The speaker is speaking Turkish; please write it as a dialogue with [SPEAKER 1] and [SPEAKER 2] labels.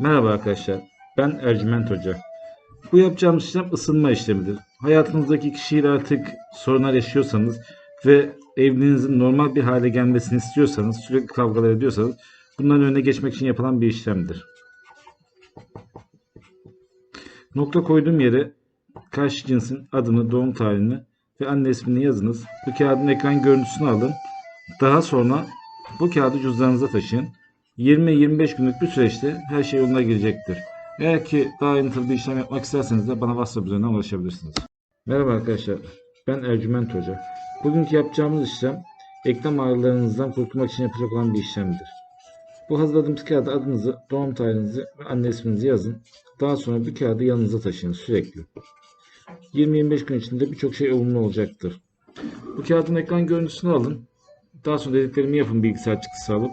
[SPEAKER 1] Merhaba arkadaşlar, ben Ercüment Hoca. Bu yapacağımız işlem ısınma işlemidir. Hayatınızdaki kişiyle artık sorunlar yaşıyorsanız ve evliliğinizin normal bir hale gelmesini istiyorsanız, sürekli kavgalar ediyorsanız bunların önüne geçmek için yapılan bir işlemdir. Nokta koyduğum yere karşı cinsin adını, doğum tarihini ve anne ismini yazınız. Bu kağıdın ekran görüntüsünü alın. Daha sonra bu kağıdı cüzdanınıza taşıyın. 20-25 günlük bir süreçte her şey yoluna girecektir. Eğer ki daha ayrıntılı bir işlem yapmak isterseniz de bana WhatsApp üzerinden ulaşabilirsiniz. Merhaba arkadaşlar, ben Ercüment Hoca. Bugünkü yapacağımız işlem eklem ağrılarınızdan kurtulmak için yapacak olan bir işlemdir. Bu hazırladığımız kağıda adınızı, doğum tarihinizi ve anne isminizi yazın. Daha sonra bu kağıdı yanınıza taşıyın sürekli. 20-25 gün içinde birçok şey olumlu olacaktır. Bu kağıdın ekran görüntüsünü alın. Daha sonra dediklerimi yapın bilgisayar çıktısı alıp.